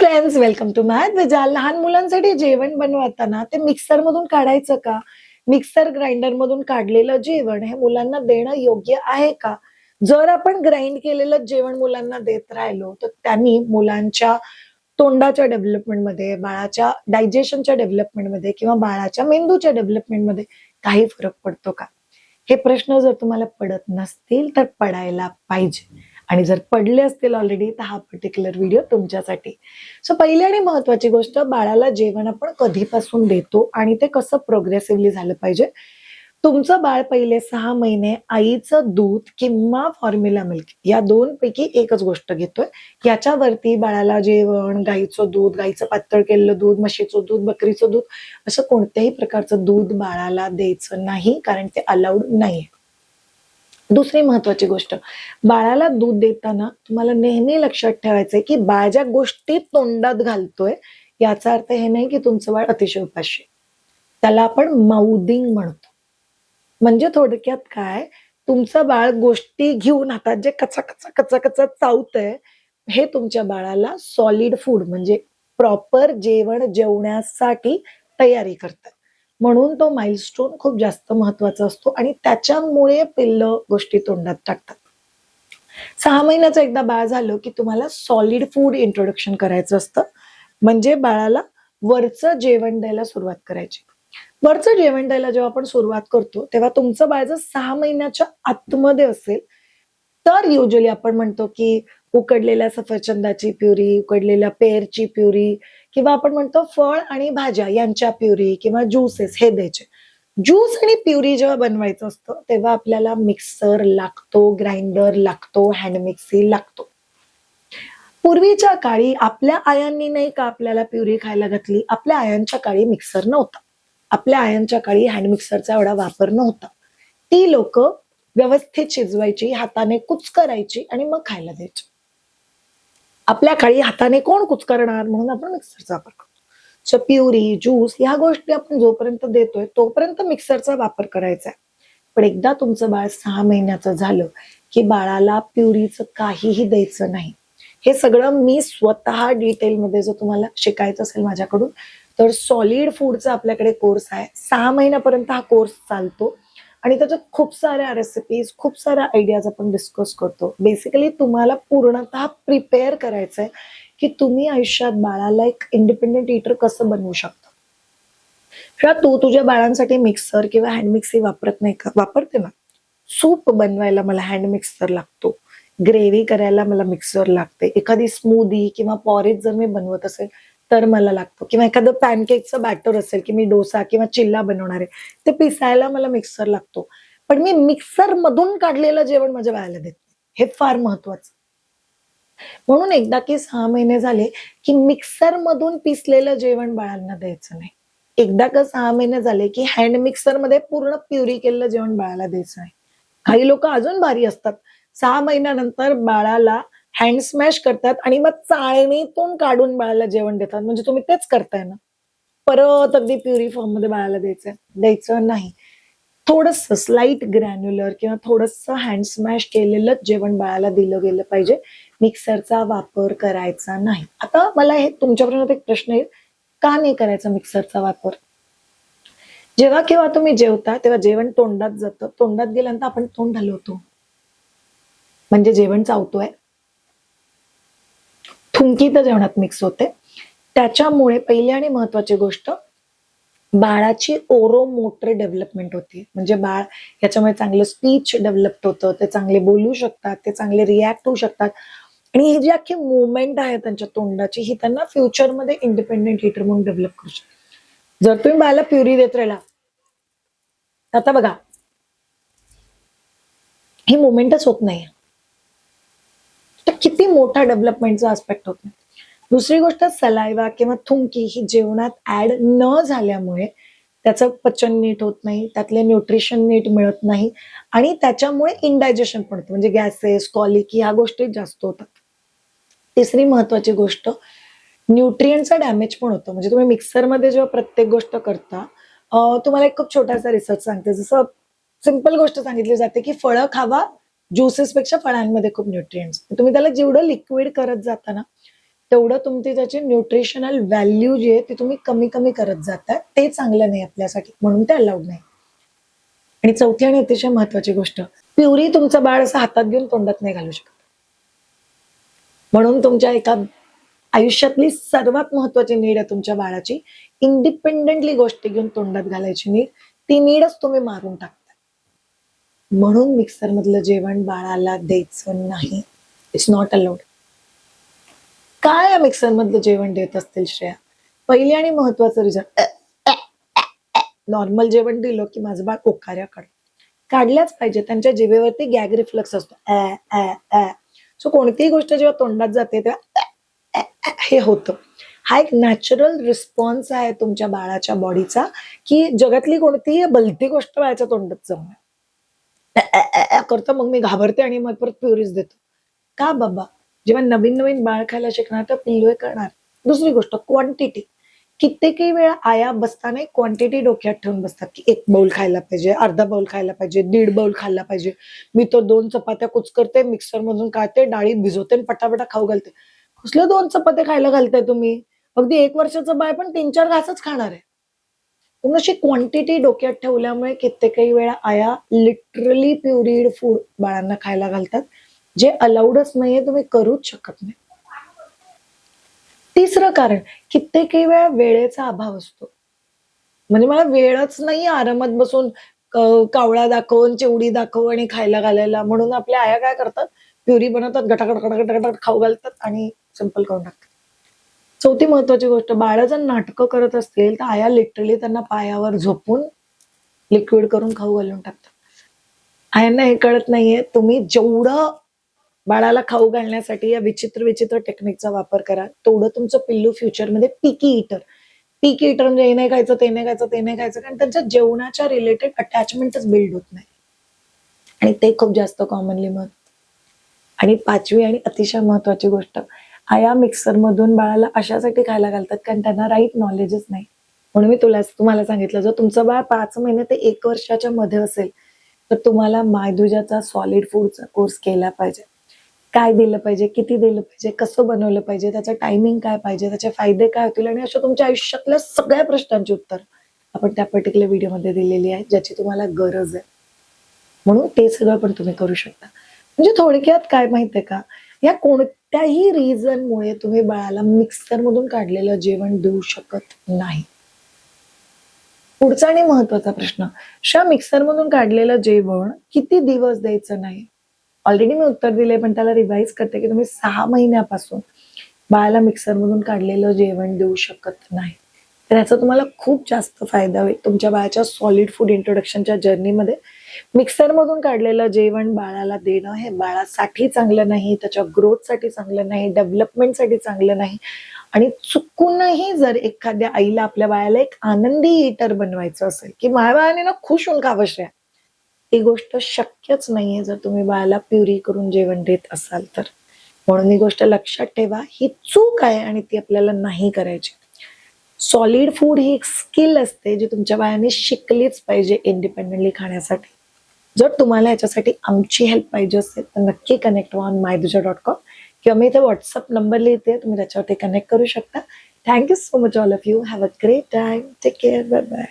Friends welcome to math विजा लहान मुलांसाठी जेवण बनवताना ते मिक्सर मधून काढायचं का? मिक्सर ग्राइंडर मधून काढलेलं जेवण हे मुलांना देणं योग्य आहे का? जर आपण ग्राइंड केलेलं जेवण मुलांना देत राहिलो तर त्यांनी मुलांच्या तोंडाच्या डेव्हलपमेंटमध्ये बाळाच्या डायजेशनच्या डेव्हलपमेंटमध्ये किंवा बाळाच्या मेंदूच्या डेव्हलपमेंटमध्ये काही फरक पडतो का? हे प्रश्न जर तुम्हाला पडत नसतील तर पडायला पाहिजे. आणि जर पडले असतील ऑलरेडी तर हा पर्टिक्युलर व्हिडिओ तुमच्यासाठी. सो पहिली आणि महत्वाची गोष्ट बाळाला जेवण आपण कधीपासून देतो आणि ते कसं प्रोग्रेसिव्हली झालं पाहिजे? तुमचं बाळ पहिले सहा महिने आईचं दूध किंवा फॉर्म्युला मिल्क या दोन पैकी एकच गोष्ट घेतोय. याच्यावरती बाळाला जेवण गाईचं दूध गाईचं पातळ केलेलं दूध म्हशीचं दूध बकरीचं दूध असं कोणत्याही प्रकारचं दूध बाळाला द्यायचं नाही कारण ते अलाउड नाहीये. दुसरी महत्वाची गोष्ट बाळाला दूध देताना तुम्हाला नेहमी लक्षात ठेवायचंय की बाळ ज्या गोष्टी तोंडात घालतोय याचा अर्थ हे नाही की तुमचं बाळ अतिशय उपाशी आहे. त्याला आपण माउदिंग म्हणतो म्हणजे थोडक्यात काय तुमचं बाळ गोष्टी घेऊन हातात जे कचा कचा कचा कचा चावतंय हे तुमच्या बाळाला सॉलिड फूड म्हणजे प्रॉपर जेवण जेवण्यासाठी तयारी करतात म्हणून तो माइलस्टोन खूप जास्त महत्त्वाचा असतो आणि त्याच्यामुळे पिल्लं गोष्टी तोंडात टाकतात. सहा महिन्याचं एकदा बाळ झालं की तुम्हाला सॉलिड फूड इंट्रोडक्शन करायचं असतं. म्हणजे बाळाला वरचं जेवण द्यायला सुरुवात करायची. वरचं जेवण द्यायला जेव्हा आपण सुरुवात करतो तेव्हा तुमचं बाळ जर सहा महिन्याच्या आतमध्ये असेल तर युजली आपण म्हणतो की उकडलेल्या सफरचंदाची प्युरी उकडलेल्या पेरची प्युरी किंवा आपण म्हणतो फळ आणि भाज्या यांच्या प्युरी किंवा ज्यूसेस हे द्यायचे. ज्यूस आणि प्युरी जेव्हा बनवायचं असतं तेव्हा आपल्याला मिक्सर लागतो ग्राइंडर लागतो हँड मिक्सी लागतो. पूर्वीच्या काळी आपल्या आयांनी नाही का आपल्याला प्युरी खायला घातली? आपल्या आयांच्या काळी मिक्सर नव्हता. आपल्या आयांच्या काळी हँड मिक्सरचा एवढा वापर नव्हता. ती लोक व्यवस्थित शिजवायची हाताने कुच करायची आणि मग खायला द्यायची. आपल्या काळी हाताने कोण कुचकरणार? म्हणून आपण मिक्सरचा वापर करतो. चपिवरी प्युरी ज्यूस ह्या गोष्टी आपण जोपर्यंत देतोय तोपर्यंत मिक्सरचा वापर करायचा आहे. पण एकदा तुमचं बाळ सहा महिन्याचं झालं की बाळाला प्युरीचं काहीही द्यायचं नाही. हे सगळं मी स्वतः डिटेलमध्ये जर तुम्हाला शिकायचं असेल माझ्याकडून तर सॉलिड फूडचा आपल्याकडे कोर्स आहे. सहा महिन्यापर्यंत हा कोर्स चालतो. आणि त्याच्यात खूप साऱ्या रेसिपीज खूप साऱ्या आयडियाज आपण डिस्कस करतो. बेसिकली तुम्हाला पूर्णतः प्रिपेअर करायचंय की तुम्ही आयुष्यात बाळाला एक इंडिपेंडेंट इटर कसं बनवू शकता. किंवा तू तुझ्या बाळांसाठी मिक्सर किंवा हँड मिक्सर वापरत नाही का? वापरते ना. सूप बनवायला मला हँड मिक्सर लागतो. ग्रेव्ही करायला मला मिक्सर लागते. एखादी स्मूदी किंवा पॉरेज जर मी बनवत असेल तर मला लागतो. किंवा एखादं पॅनकेकचं बॅटर असेल की मी डोसा किंवा चिल्ला बनवणार आहे ते पिसायला मला मिक्सर लागतो. पण मी मिक्सर मधून काढलेलं जेवण माझ्या व्हायला देत हे फार महत्वाचं. म्हणून एकदा की सहा महिने झाले की मिक्सर मधून पिसलेलं जेवण बाळांना द्यायचं नाही. एकदा का सहा महिने झाले की हँड मिक्सरमध्ये पूर्ण प्युरी केलेलं जेवण बाळाला द्यायचं नाही. काही लोक अजून भारी असतात. सहा महिन्यानंतर बाळाला हँड स्मॅश करतात आणि मग चाळणीतून काढून बाळाला जेवण देतात. म्हणजे तुम्ही तेच करताय ना. परत अगदी प्युरी फॉर्ममध्ये बाळाला द्यायचं द्यायचं नाही. थोडस स्लाइट ग्रॅन्युलर किंवा थोडस हँड स्मॅश केलेलं जेवण बाळाला दिलं गेलं पाहिजे. मिक्सरचा वापर करायचा नाही. आता मला हे तुमच्यापर्यंत एक प्रश्न येईल. का नाही करायचा मिक्सरचा वापर? जेव्हा केव्हा तुम्ही जेवता तेव्हा जेवण तोंडात जातं. तोंडात गेल्यानंतर आपण तोंड हलवतो. म्हणजे जेवण चावतोय. थुंकी जेवणात मिक्स होते. त्याच्यामुळे पहिली आणि महत्वाची गोष्ट बाळाची ओरो मोटर डेव्हलपमेंट होते. म्हणजे बाळ याच्यामुळे चांगलं स्पीच डेव्हलप होतं ते चांगले बोलू शकतात ते चांगले रिॲक्ट होऊ शकतात. आणि ही जी अख्खी मुवमेंट आहे त्यांच्या तोंडाची ही त्यांना फ्युचरमध्ये इंडिपेंडेंट हिटर म्हणून डेव्हलप करू शकते जर तुम्ही बाळाला प्युरी देत राहिला आता बघा ही मुवमेंटच होत नाही मोठा डेव्हलपमेंटचा आस्पेक्ट होत नाही. दुसरी गोष्ट सलायवा किंवा थुंकी ही जेवणात ऍड न झाल्यामुळे त्याचं पचन नीट होत नाही त्यातले न्यूट्रिशन नीट मिळत नाही आणि त्याच्यामुळे इनडायजेशन पण होतं म्हणजे गॅसेस कॉलिक ह्या गोष्टी जास्त होतात. तिसरी महत्वाची गोष्ट न्यूट्रियनचा डॅमेज पण होतं. म्हणजे तुम्ही मिक्सरमध्ये जेव्हा प्रत्येक गोष्ट करता तुम्हाला एक खूप छोटासा रिसर्च सांगते. जसं सिंपल गोष्ट सांगितली जाते की फळं खावा ज्युसेस पेक्षा फळांमध्ये खूप न्यूट्रियन्स तुम्ही त्याला जेवढं लिक्विड करत जाता ना तेवढं तुमची त्याची न्यूट्रिशनल व्हॅल्यू जी आहे ती तुम्ही कमी कमी करत जाता ते चांगलं नाही आपल्यासाठी म्हणून ते अलाउड नाही. आणि चौथी आणि अतिशय महत्वाची गोष्ट प्युरी तुमचं बाळ असं हातात घेऊन तोंडात नाही घालू शकत. म्हणून तुमच्या एका आयुष्यातली सर्वात महत्वाची नीड आहे तुमच्या बाळाची इंडिपेंडेंटली गोष्टी घेऊन तोंडात घालायची नीड ती नीडच तुम्ही मारून टाकता. म्हणून मिक्सर मधलं जेवण बाळाला द्यायचं नाही. इट्स नॉट अलाउड काय या मिक्सर मधलं जेवण देत असतील श्रेया? पहिली आणि महत्वाचं रिझन नॉर्मल जेवण दिलं की माझं बाळ ओकाऱ्या काढ काढल्याच पाहिजे. त्यांच्या जिभेवरती गॅग रिफ्लक्स असतो. ऍ, ऍ, सो कोणतीही गोष्ट जेव्हा तोंडात जाते तेव्हा हे होतं. हा एक नॅचरल रिस्पॉन्स आहे तुमच्या बाळाच्या बॉडीचा की जगातली कोणतीही भलती गोष्ट बाळाच्या तोंडात जमणार करतो मग मी घाबरते आणि मग परत प्युरीज देतो. का बाबा? जेव्हा नवीन नवीन बाळ खायला शिकणार तर पिलोय करणार. दुसरी गोष्ट क्वांटिटी कित्येकही वेळा आया बसताना क्वांटिटी डोक्यात ठेवून बसतात की एक बाउल खायला पाहिजे अर्धा बाउल खायला पाहिजे दीड बाउल खायला पाहिजे. मी तर दोन चपात्या कुच करते मिक्सर मधून काढते डाळी भिजवते आणि पटापटा खाऊ घालते. कसले दोन चपात्या खायला घालताय तुम्ही? अगदी एक वर्षाचं बाळ पण तीन चार घासच खाणार आहे. म्हणून अशी क्वांटिटी डोक्यात ठेवल्यामुळे कित्येकही वेळा आया लिटरली प्युरिड फूड बाळांना खायला घालतात. जे अलाउडच नाहीये तुम्ही करूच शकत नाही. तिसरं कारण कित्येकही वेळा वेळेचा अभाव असतो. म्हणजे मला वेळच नाही आरामात बसून कावळा दाखवून चिवडी दाखव आणि खायला घालायला. म्हणून आपल्या आया काय करतात? प्युरी बनवतात गटागट गटागट गटागट खाऊ घालतात आणि सिंपल करून टाकतात. चौथी महत्वाची गोष्ट बाळ जर नाटकं करत असतील तर आया लिटरली त्यांना पायावर झोपून लिक्विड करून खाऊ घालून टाकतात. आयांना हे कळत नाहीये तुम्ही जेवढं बाळाला खाऊ घालण्यासाठी या विचित्र विचित्र टेक्निकचा वापर करा तेवढं तुमचं पिल्लू फ्युचरमध्ये पिकी इटर पिकी इटर म्हणजे हे नाही खायचं ते नाही खायचं ते नाही खायचं कारण त्यांच्या जेवणाच्या रिलेटेड अटॅचमेंटच बिल्ड होत नाही. आणि ते खूप जास्त कॉमनली मत आणि पाचवी आणि अतिशय महत्वाची गोष्ट हा मिक्सर मधून बाळाला अशासाठी खायला घालतात कारण त्यांना राईट नॉलेजच नाही. म्हणून मी तुला तुम्हाला सांगितलं जर तुमचं बाळ पाच महिने ते एक वर्षाच्या मध्ये असेल तर तुम्हाला मायदुजाचा सॉलिड फूडचा कोर्स केला पाहिजे. काय दिलं पाहिजे किती दिलं पाहिजे कसं बनवलं पाहिजे त्याचं टायमिंग काय पाहिजे त्याचे फायदे काय होतील आणि अशा तुमच्या आयुष्यातल्या सगळ्या प्रश्नांची उत्तर आपण त्या पर्टिक्युलर व्हिडिओमध्ये दिलेली आहे ज्याची तुम्हाला गरज आहे. म्हणून ते सगळं पण तुम्ही करू शकता. म्हणजे थोडक्यात काय माहितीये का? या कोण कोणत्याही रिझनमुळे तुम्ही बाळाला मिक्सर मधून काढलेलं जेवण देऊ शकत नाही. पुढचा आणि महत्त्वाचा प्रश्न शा मिक्सर मधून काढलेलं जेवण किती दिवस द्यायचं नाही? ऑलरेडी मी उत्तर दिले पण त्याला रिवाईज करते की तुम्ही सहा महिन्यापासून बाळाला मिक्सर मधून काढलेलं जेवण देऊ शकत नाही. तर याचा तुम्हाला खूप जास्त फायदा होईल तुमच्या बाळाच्या सॉलिड फूड इंट्रोडक्शनच्या जर्नीमध्ये मिक्सर मधून काढलेलं जेवण बाळाला देणं हे बाळासाठी चांगलं नाही त्याच्या ग्रोथसाठी चांगलं नाही डेव्हलपमेंटसाठी चांगलं नाही. आणि चुकूनही जर एखाद्या आईला आपल्या बाळाला एक आनंदी इटर बनवायचं असेल की माझ्या बाळाने ना खुश होऊन का श्रेया ही गोष्ट शक्यच नाहीये जर तुम्ही बाळाला प्युरी करून जेवण देत असाल तर. म्हणून ही गोष्ट लक्षात ठेवा ही चूक आहे आणि ती आपल्याला नाही करायची. सॉलिड फूड ही एक स्किल असते जी तुमच्या बाळाने शिकलीच पाहिजे इंडिपेंडेंटली खाण्यासाठी. जर तुम्हाला याच्यासाठी आमची हेल्प पाहिजे असेल तर नक्की कनेक्ट व्हा ऑन मायदुजा डॉट कॉम किंवा मी इथे व्हॉट्सअप नंबर लिहिते तुम्ही त्याच्यावरती कनेक्ट करू शकता. Thank you so much all of you have a great time take care bye bye